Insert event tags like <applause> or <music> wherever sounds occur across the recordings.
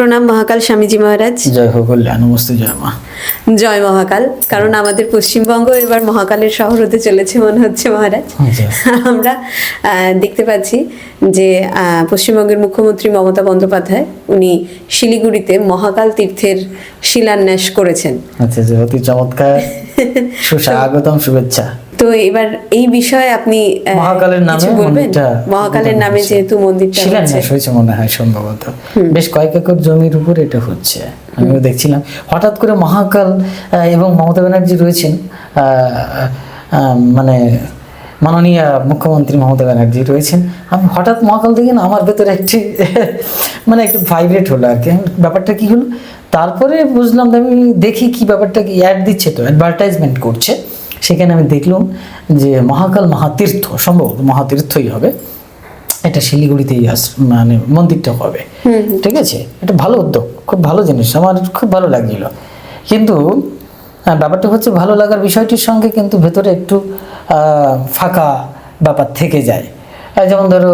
প্রণাম মহাকাল স্বামীজি মহারাজ। জয় হোক কল্যাণ নমস্তে জয় মা। জয় মহাকাল কারণ আমাদের পশ্চিমবঙ্গ এবার মহাকালের শহর হতে চলেছে মনে হচ্ছে মহারাজ। আচ্ছা। আমরা দেখতে পাচ্ছি যে আহ, পশ্চিমবঙ্গের মুখ্যমন্ত্রী মমতা বন্দ্যোপাধ্যায় উনি শিলিগুড়িতে মহাকাল তীর্থের শিলান্যাস করেছেন। আচ্ছা যে অতি চমৎকার <laughs> সুস্বাগতম শুভেচ্ছা। তো এবার এই বিষয়ে আপনি মহাকালের নামে বলবেন? মন্দিরটা মহাকালের নামে যেহেতু মন্দিরটা শিলান্যাস হয়েছে মনে হয় সম্ভবত। বেশ কয়েক একর জমির উপর এটা হচ্ছে। আমিও দেখছিলাম। হঠাৎ করে মহাকাল এবং মমতা ব্যানার্জি রয়েছেন মানে মাননীয় মুখ্যমন্ত্রী মমতা ব্যানার্জি রয়েছেন। আমি হঠাৎ মহাকাল দেখে না আমার ভেতরে একটি মানে একটু ভাইব্রেট হলো আর কি। ব্যাপারটা কি হলো? তারপরে বুঝলাম আমি দেখি কি ব্যাপারটা কি অ্যাড দিচ্ছে তো অ্যাডভার্টাইজমেন্ট করছে। সেখানে আমি দেখলাম যে মহাকাল মহাতীর্থ সম্ভবত মহাতীর্থই হবে। এটা শিলিগুড়িতেই মানে মন্দিরটা হবে। ঠিক আছে? এটা ভালো উদ্যোগ খুব ভালো জিনিস আমার খুব ভালো লাগছিল কিন্তু আহ, ব্যাপারটা হচ্ছে ভালো লাগার বিষয়টির সঙ্গে কিন্তু ভেতরে একটু ফাঁকা ব্যাপার থেকে যায়। যেমন ধরো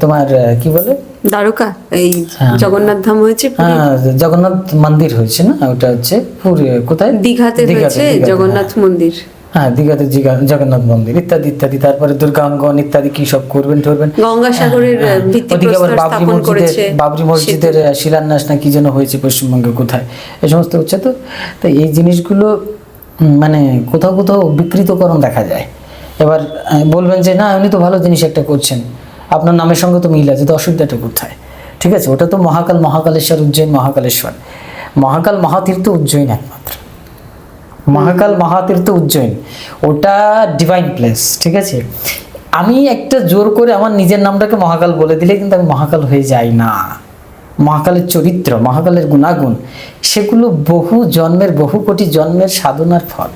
তোমার কি বলে? দ্বারকা এই হ্যাঁ। জগন্নাথ ধাম হয়েছে হ্যাঁ জগন্নাথ মন্দির হয়েছে না? ওটা হচ্ছে পুরী কোথায়? দীঘাতে হয়েছে দীঘাতে, জগন্নাথ মন্দির। হ্যাঁ দীঘাতে জগন্নাথ মন্দির ইত্যাদি ইত্যাদি। তারপরে দুর্গাঙ্গন ইত্যাদি কি সব করবেন গঙ্গাসাগরের হ্যাঁ, ওদিকে আবার বাবরি মসজিদের বাবরি মসজিদের শিলান্যাস না কি যেন হয়েছে পশ্চিমবঙ্গে কোথায়? এই সমস্ত হচ্ছে তো। তো এই জিনিসগুলো মানে কোথাও কোথাও বিকৃতকরণ দেখা যায়। এবার বলবেন যে না উনি তো ভালো জিনিস একটা করছেন। আপনার নামের সঙ্গে তো মিল আছে তো অসুবিধাটা কোথায়? ঠিক আছে ওটা তো মহাকাল মহাকালেশ্বর উজ্জয়ন মহাকালেশ্বর। মহাকাল মহাতীর্থ উজ্জয়ন একমাত্র। মহাকাল মহাতীর্থ উজ্জয়ন। ওটা ডিভাইন প্লেস ঠিক আছে? আমি একটা জোর করে আমার নিজের নামটাকে মহাকাল বলে দিলে কিন্তু আমি মহাকাল হয়ে যাই না। মহাকালের চরিত্র, মহাকালের গুণাগুণ, সেগুলো বহু জন্মের, বহু কোটি জন্মের সাধনার ফল।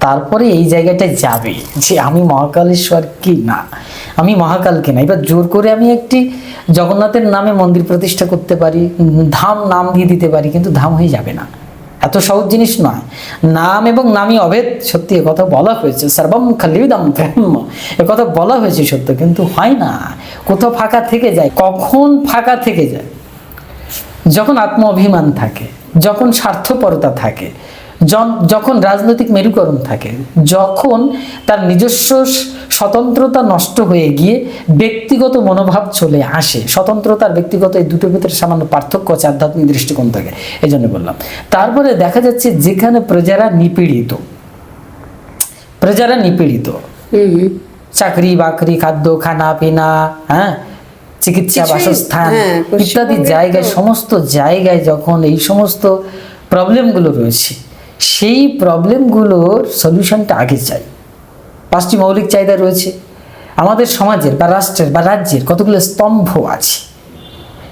তারপরে এই জায়গাটায় যাবে যে আমি মহাকালেশ্বর কি না? আমি মহাকালকে না? এবার জোর করে আমি একটি জগন্নাথের নামে মন্দির প্রতিষ্ঠা করতে পারি, ধাম নাম দিয়ে দিতে পারি, কিন্তু ধাম হয়ে যাবে না। এত সহজ জিনিস নয়। নাম এবং নামই অভেদ, সত্যি কথা বলা হয়েছে। সর্বম খালিদাম ব্রহ্ম কথা বলা হয়েছে সত্য, কিন্তু হয় না। কোথাও ফাঁকা থেকে যায়, কখন ফাঁকা থেকে যায়? যখন আত্ম অভিমান থাকে, যখন স্বার্থপরতা থাকে যখন রাজনৈতিক মেরুকরণ থাকে যখন তার নিজস্ব স্বতন্ত্রতা নষ্ট হয়ে গিয়ে ব্যক্তিগত মনোভাব চলে আসে স্বতন্ত্রতার ব্যক্তিগত এই দুটোর ভিতরে সামান্য পার্থক্য আছে আধ্যাত্মিক দৃষ্টিকোণ থেকে এই জন্য বললাম। তারপরে দেখা যাচ্ছে যেখানে প্রজারা নিপীড়িত। প্রজারা নিপীড়িত। চাকরি বাকরি খাদ্য খানা পিনা হ্যাঁ চিকিৎসা বাসস্থান হ্যাঁ, ইত্যাদি জায়গায় সমস্ত জায়গায় যখন এই সমস্ত প্রবলেমগুলো রয়েছে সেই প্রবলেমগুলোর সলিউশনটা আগে চাই। পাঁচটি মৌলিক চাহিদা রয়েছে। আমাদের সমাজের বা রাষ্ট্রের বা রাজ্যের কতগুলো স্তম্ভ আছে?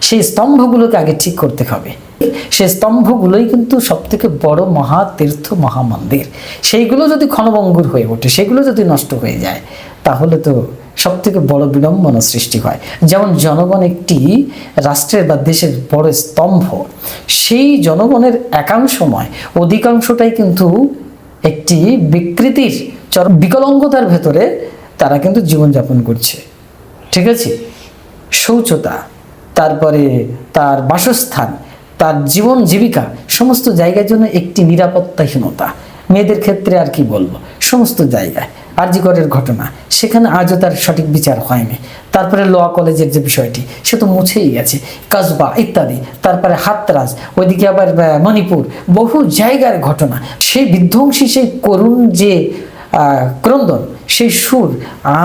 সেই স্তম্ভগুলোকে আগে ঠিক করতে হবে। সেই স্তম্ভগুলোই কিন্তু সব থেকে বড় মহা তীর্থ মহামন্দির। সেইগুলো যদি ক্ষণভঙ্গুর হয়ে ওঠে, সেগুলো যদি নষ্ট হয়ে যায়, তাহলে তো সব থেকে বড় বিড়ম্বনা সৃষ্টি হয়। যেমন জনগণ একটি রাষ্ট্রের বা দেশের বড় স্তম্ভ, সেই জনগণের একাংশময়, অধিকাংশটাই কিন্তু একটি বিকৃতির চরম বিকলঙ্গতার ভেতরে তারা কিন্তু জীবনযাপন করছে। ঠিক আছে? শৌচতা, তারপরে তার বাসস্থান, তার জীবন জীবিকা, সমস্ত জায়গার জন্য একটি নিরাপত্তাহীনতা। মেয়েদের ক্ষেত্রে আর কি বলব? সমস্ত জায়গায় আরজিকরের ঘটনা, সেখানে আজও তার সঠিক বিচার হয়নি। তারপরে ল কলেজের যে বিষয়টি, সে তো মুছেই গেছে। কসবা ইত্যাদি, তারপরে হাতরাজ, ওইদিকে আবার মণিপুর, বহু জায়গার ঘটনা। সেই বিধ্বংসী, সেই করুণ যে ক্রন্দন, সেই সুর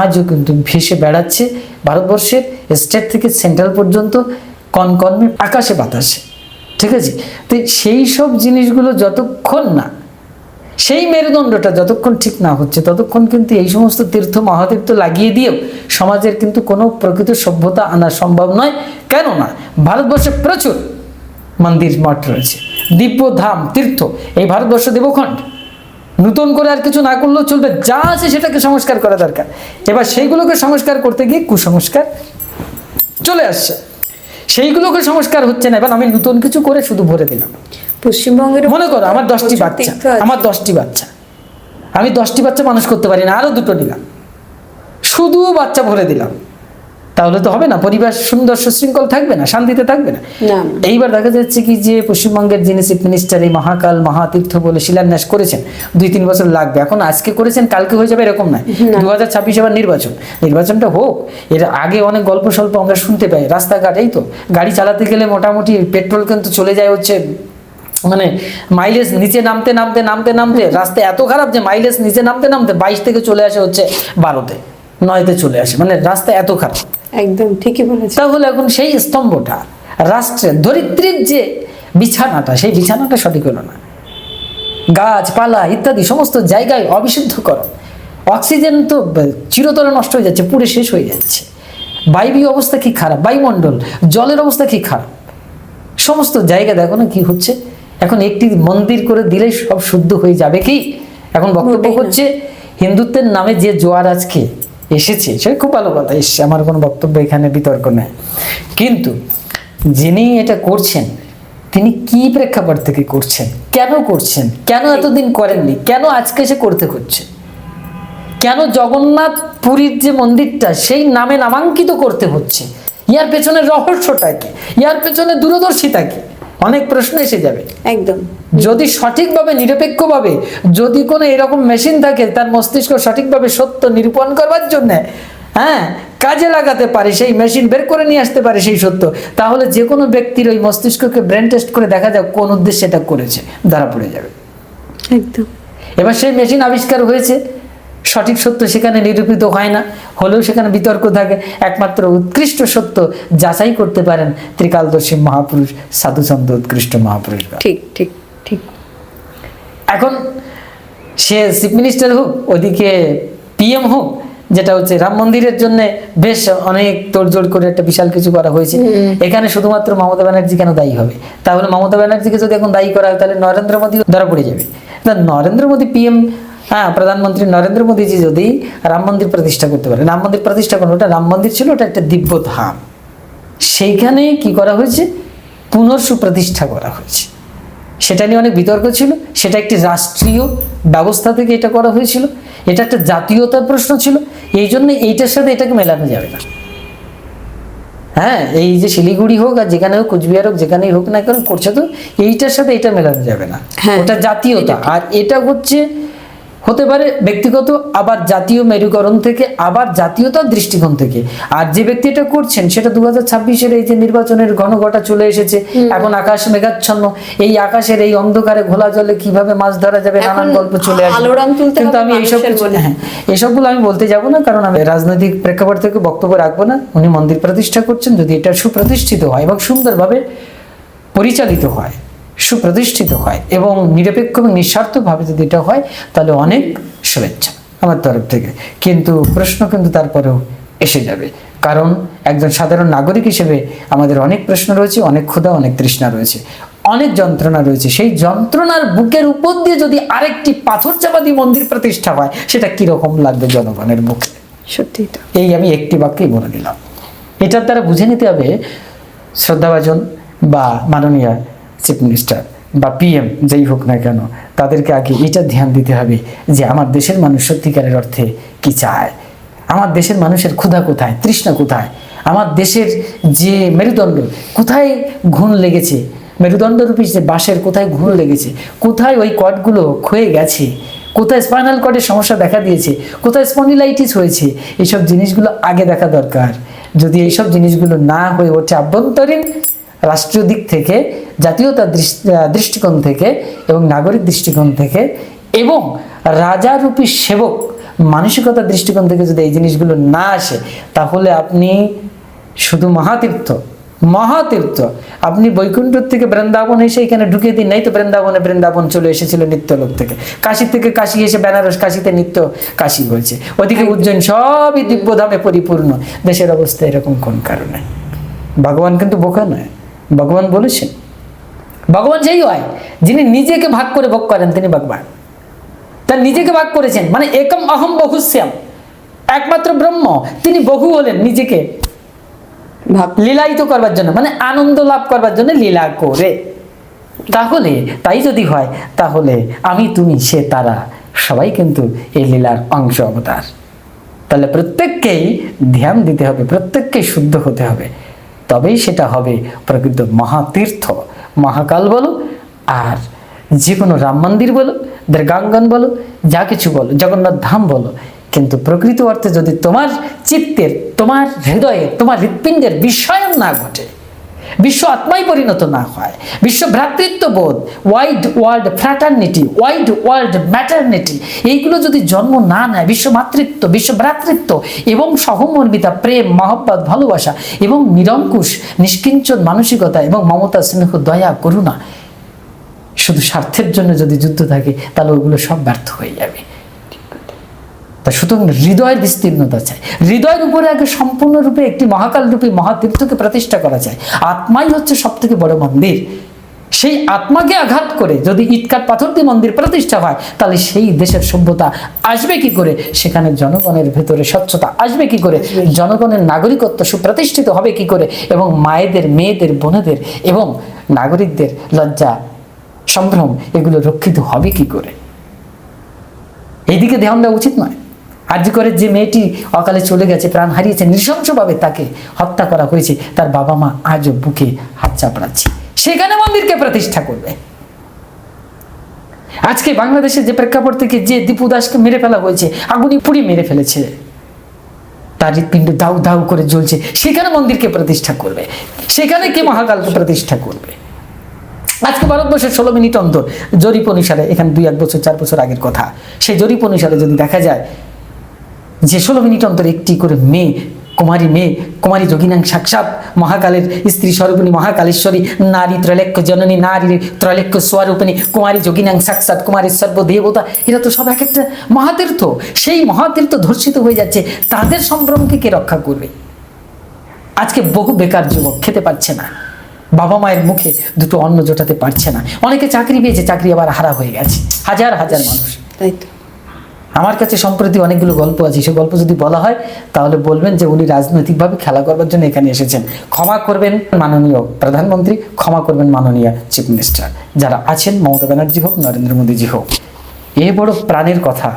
আজও কিন্তু ভেসে বেড়াচ্ছে ভারতবর্ষের স্টেট থেকে সেন্ট্রাল পর্যন্ত, কনকনে আকাশে বাতাসে। ঠিক আছে? তো সেই সব জিনিসগুলো যতক্ষণ না সেই মেরুদণ্ডটা যতক্ষণ ঠিক না হচ্ছে, ততক্ষণ কিন্তু এই সমস্ত তীর্থ মহাতীর্থ লাগিয়ে দিয়েও সমাজের কিন্তু কোনো প্রকৃত সভ্যতা আনা সম্ভব নয়। কেননা ভারতবর্ষে প্রচুর মন্দির মঠ রয়েছে। দিব্য ধাম, তীর্থ, এই ভারতবর্ষ দেবখণ্ড। নতুন করে আর কিছু না করলেও চলবে, যা আছে সেটাকে সংস্কার করা দরকার। এবার সেইগুলোকে সংস্কার করতে গিয়ে কুসংস্কার চলে আসছে। সেইগুলোকে সংস্কার হচ্ছে না। এবার আমি নতুন কিছু করে শুধু ভরে দিলাম। পশ্চিমবঙ্গের মনে করো আমার দশটি বাচ্চা আমার দশটি বাচ্চা। আমি দশটি বাচ্চা মানুষ করতে পারি না আরও দুটো নিলাম। শুধু বাচ্চা ভরে দিলাম। তাহলে তো হবে না পরিবেশ সুন্দর সুশৃঙ্খল থাকবে না শান্তিতে থাকবে না। এইবার দেখা যাচ্ছে কি যে পশ্চিমবঙ্গের যিনি চিফ মিনিস্টার এই মহাকাল মহাতীর্থ বলে শিলান্যাস করেছেন দুই তিন বছর লাগবে। এখন আজকে করেছেন কালকে হয়ে যাবে এরকম নয়। দু হাজার ছাব্বিশ এবার নির্বাচন। নির্বাচনটা হোক এর আগে অনেক গল্প স্বল্প আমরা শুনতে পাই রাস্তাঘাট এই তো। গাড়ি চালাতে গেলে মোটামুটি পেট্রোল কিন্তু চলে যায় হচ্ছে মানে মাইলেজ নিচে নামতে নামতে নামতে নামতে রাস্তা এত খারাপ যে মাইলেজ নিচে নামতে নামতে বাইশ থেকে চলে আসে হচ্ছে বারোতে নয়তে চলে আসে মানে রাস্তা এত খারাপ। একদম ঠিকই বলেছেন। তাহলে এখন সেই স্তম্ভটা রাষ্ট্রের ধরিত্রীর যে বিছানাটা সেই বিছানাটা সঠিক হলো না। গাছপালা ইত্যাদি সমস্ত জায়গায় অবিশুদ্ধকরণ অক্সিজেন তো চিরতরে নষ্ট হয়ে যাচ্ছে পুড়ে শেষ হয়ে যাচ্ছে। বায়বীয় অবস্থা কি খারাপ? বায়ুমণ্ডল জলের অবস্থা কি খারাপ? সমস্ত জায়গা দেখো না কি হচ্ছে? এখন একটি মন্দির করে দিলে সব শুদ্ধ হয়ে যাবে কি? এখন বক্তব্য হচ্ছে হিন্দুত্বের নামে যে জোয়ার আজকে এসেছে সে খুব ভালো কথা এসছে আমার কোনো বক্তব্য এখানে বিতর্ক নেই। কিন্তু যিনি এটা করছেন তিনি কি প্রেক্ষাপট থেকে করছেন? কেন করছেন? কেন এতদিন করেননি? কেন আজকে সে করতে হচ্ছে? কেন জগন্নাথ পুরীর যে মন্দিরটা সেই নামে নামাঙ্কিত করতে হচ্ছে? ইয়ার পেছনে রহস্যটা কি? ইয়ার পেছনে দূরদর্শিতা কি? অনেক প্রশ্ন এসে যাবে। একদম। যদি সঠিকভাবে নিরপেক্ষভাবে যদি কোনো এরকম মেশিন থাকে তার মস্তিষ্ক সঠিকভাবে সত্য নিরূপণ করবার জন্য হ্যাঁ কাজে লাগাতে পারে সেই মেশিন বের করে নিয়ে আসতে পারে সেই সত্য তাহলে যে কোনো ব্যক্তির ওই মস্তিষ্ককে ব্রেন টেস্ট করে দেখা যাক কোন উদ্দেশ্যে এটা করেছে ধরা পড়ে যাবে। একদম। এবার সেই মেশিন আবিষ্কার হয়েছে। সঠিক সত্য সেখানে নিরূপিত হয় না হলেও সেখানে বিতর্ক থাকে। একমাত্র উৎকৃষ্ট সত্য যাচাই করতে পারেন ত্রিকালদর্শী মহাপুরুষ সাধুচন্দ্র উৎকৃষ্ট মহাপুরুষ ঠিক ঠিক ঠিক। এখন সে চিফ মিনিস্টার হোক ওদিকে পিএম হোক যেটা হচ্ছে রাম মন্দিরের জন্য বেশ অনেক তোড়জোড় করে একটা বিশাল কিছু করা হয়েছে। এখানে শুধুমাত্র মমতা ব্যানার্জি কেন দায়ী হবে? তাহলে মমতা ব্যানার্জিকে যদি এখন দায়ী করা হয় তাহলে নরেন্দ্র মোদী ধরা পড়ে যাবে। নরেন্দ্র মোদী পিএম হ্যাঁ প্রধানমন্ত্রী নরেন্দ্র মোদীজি যদি রাম মন্দির প্রতিষ্ঠা করতে পারে রাম মন্দির প্রতিষ্ঠা করবে ওটা রাম মন্দির ছিল ওটা একটা দিব্য ধাম সেইখানে কি করা হয়েছে? পুনঃসুপ্রতিষ্ঠা করা হয়েছে। সেটা নিয়ে অনেক বিতর্ক ছিল সেটা একটি রাষ্ট্রীয় ব্যবস্থা থেকে এটা করা হয়েছিল এটা একটা জাতীয়তার প্রশ্ন ছিল এই জন্য এইটার সাথে এটাকে মেলানো যাবে না। হ্যাঁ এই যে শিলিগুড়ি হোক আর যেখানে হোক কুচবিহার হোক যেখানেই হোক না কেন করছে তো এইটার সাথে এটা মেলানো যাবে না। হ্যাঁ, ওটা জাতীয়তা। আর এটা হচ্ছে হতে পারে ব্যক্তিগত আবার জাতীয় মেরুকরণ থেকে আবার জাতীয়তার দৃষ্টিকোণ থেকে। আর যে ব্যক্তি এটা করছেন সেটা দু হাজার ছাব্বিশের এই যে নির্বাচনের ঘন ঘটা চলে এসেছে এখন আকাশ মেঘাচ্ছন্ন। এই আকাশের এই অন্ধকারে ঘোলা জলে কীভাবে মাছ ধরা যাবে নানান গল্প চলে আসবে। তুলতে কিন্তু আমি এইসব। হ্যাঁ এসবগুলো আমি বলতে যাব না কারণ আমি রাজনৈতিক প্রেক্ষাপট থেকে বক্তব্য রাখব না। উনি মন্দির প্রতিষ্ঠা করছেন যদি এটা সুপ্রতিষ্ঠিত হয় এবং সুন্দরভাবে পরিচালিত হয়। সুপ্রতিষ্ঠিত হয় এবং নিরপেক্ষ এবং নিঃস্বার্থভাবে যদি এটা হয় তাহলে অনেক শুভেচ্ছা আমার তরফ থেকে। কিন্তু প্রশ্ন কিন্তু তারপরেও এসে যাবে। কারণ একজন সাধারণ নাগরিক হিসেবে আমাদের অনেক প্রশ্ন রয়েছে অনেক ক্ষুধা অনেক তৃষ্ণা রয়েছে অনেক যন্ত্রণা রয়েছে। সেই যন্ত্রণার বুকের উপর দিয়ে যদি আরেকটি পাথর চাপা দিয়ে মন্দির প্রতিষ্ঠা হয় সেটা কীরকম লাগবে জনগণের মুখে? সত্যি এই আমি একটি বাক্যেই বলে দিলাম। এটার দ্বারা বুঝে নিতে হবে শ্রদ্ধাভাজন বা মাননীয় চিফ মিনিস্টার বা পিএম যেই হোক না কেন, তাদেরকে আগে এটা ধ্যান দিতে হবে যে আমার দেশের মানুষ সত্যিকারের অর্থে কি চায়? আমার দেশের মানুষের ক্ষুধা কোথায়? তৃষ্ণা কোথায়? আমার দেশের যে মেরুদণ্ড, কোথায় ঘুণ লেগেছে? মেরুদণ্ডরূপী যে বাঁশের কোথায় ঘুণ লেগেছে? কোথায় ওই কটগুলো ক্ষয়ে গেছে? কোথায় স্পাইনাল কর্ডের সমস্যা দেখা দিয়েছে? কোথায় স্পন্ডিলাইটিস হয়েছে? এইসব জিনিসগুলো আগে দেখা দরকার। যদি এইসব জিনিসগুলো না হয়ে ওঠে আভ্যন্তরীণ রাষ্ট্রীয় দিক থেকে জাতীয়তা দৃষ্টিকোণ থেকে এবং নাগরিক দৃষ্টিকোণ থেকে এবং রাজারূপী সেবক মানসিকতার দৃষ্টিকোণ থেকে যদি এই জিনিসগুলো না আসে তাহলে আপনি শুধু মহাতীর্থ মহাতীর্থ। আপনি বৈকুণ্ঠ থেকে বৃন্দাবন এসে এখানে ঢুকিয়ে দিন নাই তো বৃন্দাবনে বৃন্দাবন চলে এসেছিল নিত্যলোক থেকে। কাশি থেকে কাশি এসে বেনারস কাশিতে নিত্য কাশি হয়েছে। ওদিকে উজ্জয়ন সবই দিব্যধামে পরিপূর্ণ। দেশের অবস্থা এরকম কোন কারণে? ভগবান কিন্তু বোকা নয়। ভগবান বলেছেন ভগবান যেই হয় যিনি নিজেকে ভাগ করে ভোগ করেন তিনি ভগবান। তার নিজেকে ভাগ করেছেন মানে একম অহম বহুশ্যাম একমাত্র ব্রহ্ম তিনি বহু হলেন নিজেকে লীলায়িত করবার জন্য মানে আনন্দ লাভ করবার জন্য লীলা করে। তাহলে তাই যদি হয় তাহলে আমি তুমি সে তারা সবাই কিন্তু এই লীলার অংশ অবতার। তাহলে প্রত্যেককেই ধ্যান দিতে হবে প্রত্যেককেই শুদ্ধ হতে হবে। তবেই সেটা হবে প্রকৃত মহাতীর্থ। মহাকাল বলো, আর যে কোনো রাম মন্দির বলো, দুর্গাঙ্গন বলো, যা কিছু বলো, জগন্নাথ ধাম বলো, কিন্তু প্রকৃত অর্থে যদি তোমার চিত্তের, তোমার হৃদয়ে, তোমার হৃৎপিণ্ডের বিষয়ন না ঘটে বিশ্ব আত্মায় পরিণত না হয়। বিশ্ব ভ্রাতৃত্ববোধ wide world fraternity wide world maternity এইগুলো যদি জন্ম না নেয়, বিশ্ব মাতৃত্ব, বিশ্ব ভ্রাতৃত্ব এবং সহমর্মিতা, প্রেম, মহব্বত, ভালোবাসা এবং নিরঙ্কুশ, নিষ্কিঞ্চন মানসিকতা এবং মমতা, স্নেহ, দয়া, করুণা, শুধু স্বার্থের জন্য যদি যুদ্ধ থাকে, তাহলে ওগুলো সব ব্যর্থ হয়ে যাবে। তা সুতরাং হৃদয়ের বিস্তীর্ণতা চাই। হৃদয়ের উপরে আগে সম্পূর্ণরূপে একটি মহাকাল রূপী মহাতীর্থকে প্রতিষ্ঠা করা যায় আত্মাই হচ্ছে সব থেকে বড় মন্দির। সেই আত্মাকে আঘাত করে যদি ইটকাট পাথর দিয়ে মন্দির প্রতিষ্ঠা হয় তাহলে সেই দেশের সভ্যতা আসবে কি করে? সেখানে জনগণের ভেতরে স্বচ্ছতা আসবে কি করে? জনগণের নাগরিকত্ব সুপ্রতিষ্ঠিত হবে কি করে? এবং মায়েদের মেয়েদের বোনেদের এবং নাগরিকদের লজ্জা সম্ভ্রম এগুলো রক্ষিত হবে কি করে? এইদিকে ধ্যান দেওয়া উচিত নয়। আর্য করে যে মেয়েটি অকালে চলে গেছে, প্রাণ হারিয়েছে, নৃশংসভাবে তাকে হত্যা করা হয়েছে, তার বাবা মা আজও বুকে হাত চাপড়াচ্ছে। সেখানে মন্দিরকে প্রতিষ্ঠা করবে। আজকে বাংলাদেশের যে প্রেক্ষাপট থেকে যে দীপু দাসকে মেরে ফেলা হয়েছে, আগুনি পুড়ি মেরে ফেলেছে, তার হৃৎপিণ্ড দাউ দাউ করে জ্বলছে, সেখানে মন্দিরকে প্রতিষ্ঠা করবে। সেখানে কে মহাকালকে প্রতিষ্ঠা করবে? আজকে ভারতবর্ষের ষোলো মিনিট অন্তর জরিপ অনুসারে, এখানে দুই এক বছর, চার বছর আগের কথা, সেই জরিপ অনুসারে যদি দেখা যায় যে ষোলো মিনিট অন্তর একটি করে মেয়ে, কুমারী মেয়ে, কুমারী যোগিনাং সাক্ষাৎ, মহাকালের স্ত্রী স্বরূপিণী মহাকালেশ্বরী, নারী ত্রৈলেক্য জননী নারী ত্রৈলেক্য স্বরূপিণী, কুমারী যোগিনাং সাক্ষাৎ, কুমারী সর্বদেবতা, এরা তো সব এক একটা মহাতীর্থ। সেই মহাতীর্থ ধর্ষিত হয়ে যাচ্ছে, তাদের সম্ভ্রমকে কে রক্ষা করবে? আজকে বহু বেকার যুবক খেতে পাচ্ছে না, বাবা মায়ের মুখে দুটো অন্ন জোটাতে পারছে না। অনেকে চাকরি পেয়েছে, চাকরি আবার হারা হয়ে গেছে, হাজার হাজার মানুষ। তাই তো। আমার কাছে সম্প্রতি অনেকগুলো গল্প আছে, সে গল্প যদি বলা হয়, তাহলে বলবেন যে উনি রাজনৈতিকভাবে খেলা করবার জন্য এখানে এসেছেন। ক্ষমা করবেন মাননীয় প্রধানমন্ত্রী, ক্ষমা করবেন মাননীয় চিফ মিনিস্টার। যারা আছেন, মমতা ব্যানার্জি হোক, নরেন্দ্র মোদীজি হোক। এ বড় প্রাণের কথা।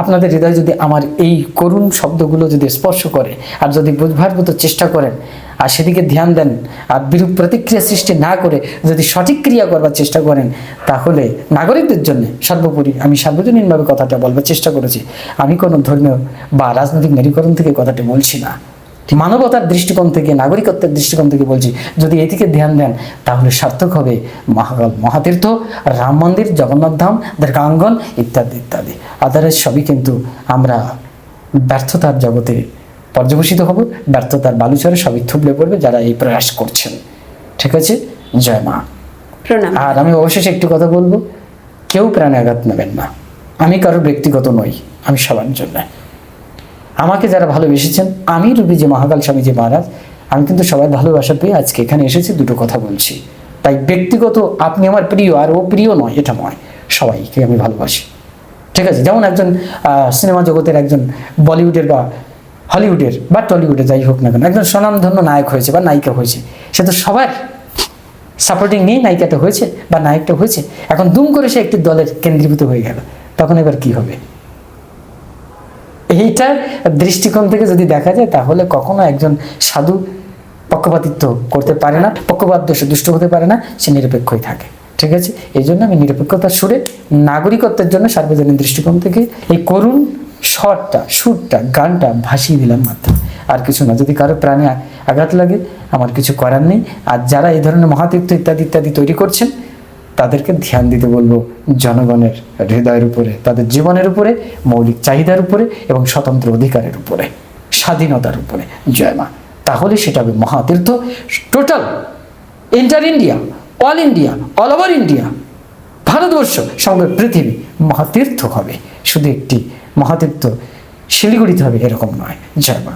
আপনাদের হৃদয় যদি আমার এই করুণ শব্দগুলো যদি স্পর্শ করে, আর যদি বুঝবার মতো চেষ্টা করেন, আর সেদিকে ধ্যান দেন, আর বিরূপ প্রতিক্রিয়া সৃষ্টি না করে যদি সঠিক ক্রিয়া করবার চেষ্টা করেন, তাহলে নাগরিকদের জন্য সর্বোপরি আমি সার্বজনীনভাবে কথাটা বলবার চেষ্টা করেছি। আমি কোনো ধর্মীয় বা রাজনৈতিক মেরুকরণ থেকে কথাটি বলছি না। মানবতার দৃষ্টিকোণ থেকে নাগরিকত্বের দৃষ্টিকোণ থেকে বলছি যদি এদিকে ধ্যান দেন তাহলে সার্থক হবে মহাকাল মহাতীর্থ রাম মন্দির জগন্নাথ ধাম দুর্গাঙ্গন ইত্যাদি ইত্যাদি। আদারের সবই কিন্তু আমরা ব্যর্থতার জগতে পর্যবসিত হব ব্যর্থতার বালুচরে সবই থুবড়ে পড়বে যারা এই প্রয়াস করছেন। ঠিক আছে? জয় মা। আর আমি অবশেষে একটু কথা বলব কেউ প্রাণে আঘাত নেবেন না। আমি কারোর ব্যক্তিগত নই আমি সবার জন্য। আমাকে যারা ভালোবেসেছেন, আমি রূপী যে মহাকাল স্বামীজি মহারাজ, আমি কিন্তু সবাই ভালোবাসা পেয়ে আজকে এখানে এসেছি, দুটো কথা বলছি। তাই ব্যক্তিগত আপনি আমার প্রিয়, আর ও প্রিয় নয়, এটা নয়, সবাইকে আমি ভালোবাসি। ঠিক আছে, যেমন একজন সিনেমা জগতের একজন বলিউডের বা হলিউডের, বা টলিউডের যাই হোক না কেন, একজন স্বনামধন্য নায়ক হয়েছে বা নায়িকা হয়েছে, সে তো সবার সাপোর্টিং নিয়ে নায়িকাটা হয়েছে বা নায়কটা হয়েছে। এখন দুম করে সে একটি দলের কেন্দ্রীভূত হয়ে গেল, তখন এবার কি হবে? এইটার দৃষ্টিকোণ থেকে যদি দেখা যায়, তাহলে কখনো একজন সাধু পক্ষপাতিত্ব করতে পারে না, পক্ষপাত দোষে দুষ্ট হতে পারে না, সে নিরপেক্ষই থাকে। ঠিক আছে? এই জন্য আমি নিরপেক্ষতার সুরে নাগরিকত্বের জন্য সার্বজনীন দৃষ্টিকোণ থেকে এই করুণ স্বরটা, সুরটা, গানটা ভাসিয়ে দিলাম মাত্র। আর কিছু না, যদি কারও প্রাণে আঘাত লাগে, আমার কিছু করার নেই। আর যারা এই ধরনের মহাতীর্থ ইত্যাদি ইত্যাদি তৈরি করছেন তাদেরকে ধ্যান দিতে বলব জনগণের হৃদয়ের উপরে, তাদের জীবনের উপরে, মৌলিক চাহিদার উপরে এবং স্বতন্ত্র অধিকারের উপরে, স্বাধীনতার উপরে। জয় মা। তাহলে সেটা হবে মহাতীর্থ। Total inter India all India all over India Bharatvarsha সঙ্গে পৃথিবী মহাতীর্থ হবে। শুধু একটি মহাতীর্থ শিলিগুড়িতে হবে, এরকম নয়। জয় মা।